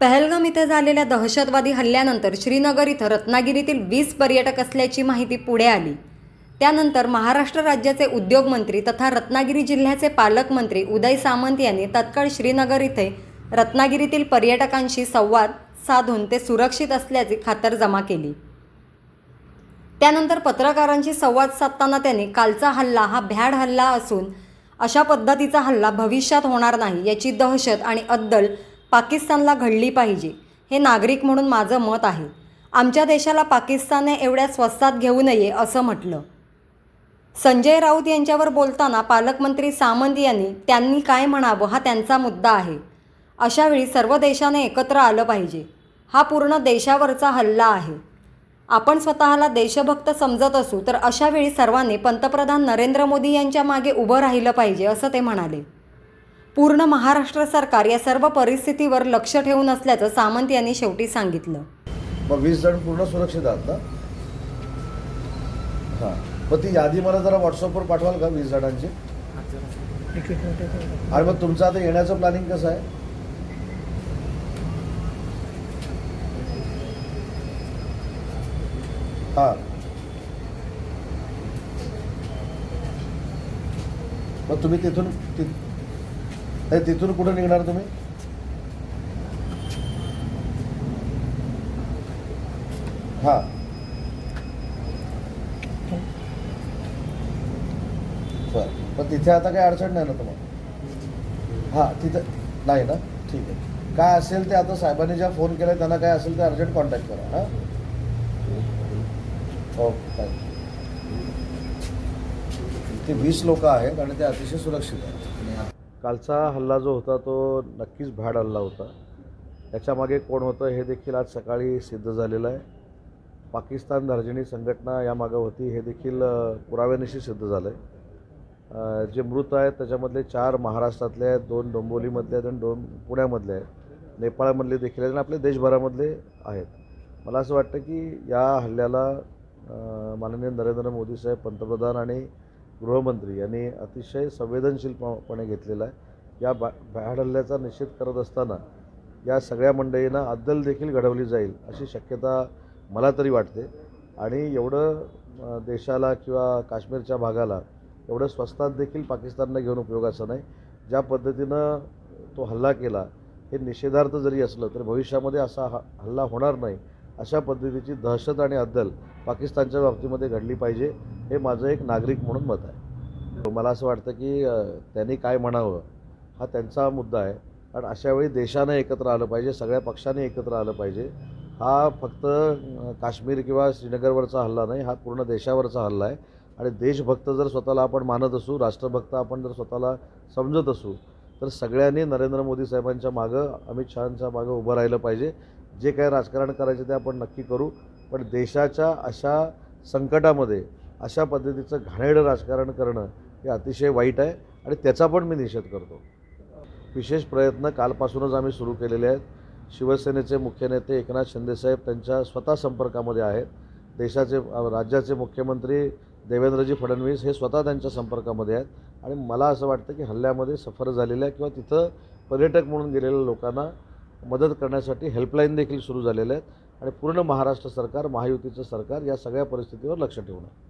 पहलगाम इथे झालेल्या दहशतवादी हल्ल्यानंतर श्रीनगर इथं रत्नागिरीतील वीस पर्यटक असल्याची माहिती पुढे आली. त्यानंतर महाराष्ट्र राज्याचे उद्योगमंत्री तथा रत्नागिरी जिल्ह्याचे पालकमंत्री उदय सामंत यांनी तत्काळ श्रीनगर इथे रत्नागिरीतील पर्यटकांशी संवाद साधून ते सुरक्षित असल्याची खातरजमा केली. त्यानंतर पत्रकारांशी संवाद साधताना त्यांनी कालचा हल्ला हा भ्याड हल्ला असून अशा पद्धतीचा हल्ला भविष्यात होणार नाही याची दहशत आणि अद्दल पाकिस्तानला घडली पाहिजे हे नागरिक म्हणून माझं मत आहे. आमच्या देशाला पाकिस्तानने एवढ्या स्वस्तात घेऊ नये असं म्हटलं. संजय राऊत यांच्यावर बोलताना पालकमंत्री सामंत यांनी त्यांनी काय म्हणावं हा त्यांचा मुद्दा आहे. अशावेळी सर्व देशाने एकत्र आलं पाहिजे. हा पूर्ण देशावरचा हल्ला आहे. आपण स्वतःला देशभक्त समजत असू तर अशावेळी सर्वांनी पंतप्रधान नरेंद्र मोदी यांच्या मागे उभं राहिलं पाहिजे असं ते म्हणाले. पूर्ण महाराष्ट्र सरकार या सर्व परिस्थितीवर लक्ष ठेवून असल्याचं सामंत यांनी शेवटी सांगितलं. मग वीस जण पूर्ण सुरक्षित आहात ना? हां. मग ती यादी मला जरा व्हॉट्सअपवर पाठवाल का वीस जणांची? आणि मग तुमचं आता येण्याचं प्लॅनिंग कसं आहे? हां. मग तुम्ही तिथून ति नाही, तिथून कुठं निघणार तुम्ही? हां. बरं. पण तिथे आता काही अडचण नाही ना तुम्हाला? हां तिथं नाही ना? ठीक आहे. काय असेल ते आता साहेबांनी ज्या फोन केला त्यांना काय असेल ते अर्जंट कॉन्टॅक्ट करा हां? ओके थँक्यू ते वीस लोक आहेत आणि ते अतिशय सुरक्षित आहेत. कालचा हल्ला जो होता तो नक्कीच भ्याड हल्ला होता. त्याच्यामागे कोण होतं हे देखील आज सकाळी सिद्ध झालेलं आहे. पाकिस्तान धार्जिणी संघटना यामागं होती हे देखील पुराव्यानिशी सिद्ध झालं आहे जे मृत आहेत त्याच्यामधले चार महाराष्ट्रातले आहेत दोन डोंबोलीमधले आहेत आणि दोन पुण्यामधले आहेत. नेपाळमधले देखील आहेत आणि आपल्या देशभरामधले आहेत. मला असं वाटतं की या हल्ल्याला माननीय नरेंद्र मोदी साहेब पंतप्रधान आणि गृहमंत्री यांनी अतिशय संवेदनशीलपणे घेतलेला आहे. या बा भ्याड हल्ल्याचा निषेध करत असताना या सगळ्या मंडळींना अद्दल देखील घडवली जाईल अशी शक्यता मला तरी वाटते. आणि एवढं देशाला किंवा काश्मीरच्या भागाला एवढं स्वस्तात देखील पाकिस्ताननं घेऊन उपयोगाचं नाही. ज्या पद्धतीनं तो हल्ला केला हे निषेधार्थ जरी असलं तरी भविष्यामध्ये असा हा हल्ला होणार नाही. अशा पद्धतीची दहशत आणि अद्दल पाकिस्तानच्या बाबतीमध्ये घडली पाहिजे हे माझं एक नागरिक म्हणून मत आहे. मला असं वाटतं की त्यांनी काय म्हणावं हा त्यांचा मुद्दा आहे. कारण अशावेळी देशानं एकत्र आलं पाहिजे सगळ्या पक्षाने एकत्र आलं पाहिजे. हा फक्त काश्मीर किंवा श्रीनगरवरचा हल्ला नाही हा पूर्ण देशावरचा हल्ला आहे. आणि देशभक्त जर स्वतःला आपण मानत असू राष्ट्रभक्त आपण जर स्वतःला समजत असू तर सगळ्यांनी नरेंद्र मोदी साहेबांच्या मागं अमित शहांच्या मागं उभं राहिलं पाहिजे. जे काही राजकारण करायचे ते आपण नक्की करू. पण देशाच्या अशा संकटामध्ये अशा पद्धतीचं घाणेरडं राजकारण करणं हे अतिशय वाईट आहे आणि त्याचा पण मी निषेध करतो. विशेष प्रयत्न कालपासूनच आम्ही सुरू केलेले आहेत. शिवसेनेचे मुख्य नेते एकनाथ शिंदेसाहेब त्यांच्या स्वतः संपर्कामध्ये आहेत. देशाचे राज्याचे मुख्यमंत्री देवेंद्रजी फडणवीस हे स्वतः त्यांच्या संपर्कामध्ये आहेत. आणि मला असं वाटतं की हल्ल्यामध्ये सफर झालेल्या किंवा तिथं पर्यटक म्हणून गेलेल्या लोकांना मदत करण्यासाठी हेल्पलाईन देखील सुरू झालेल्या आहेत आणि पूर्ण महाराष्ट्र सरकार महायुतीचं सरकार या सगळ्या परिस्थितीवर लक्ष ठेवणार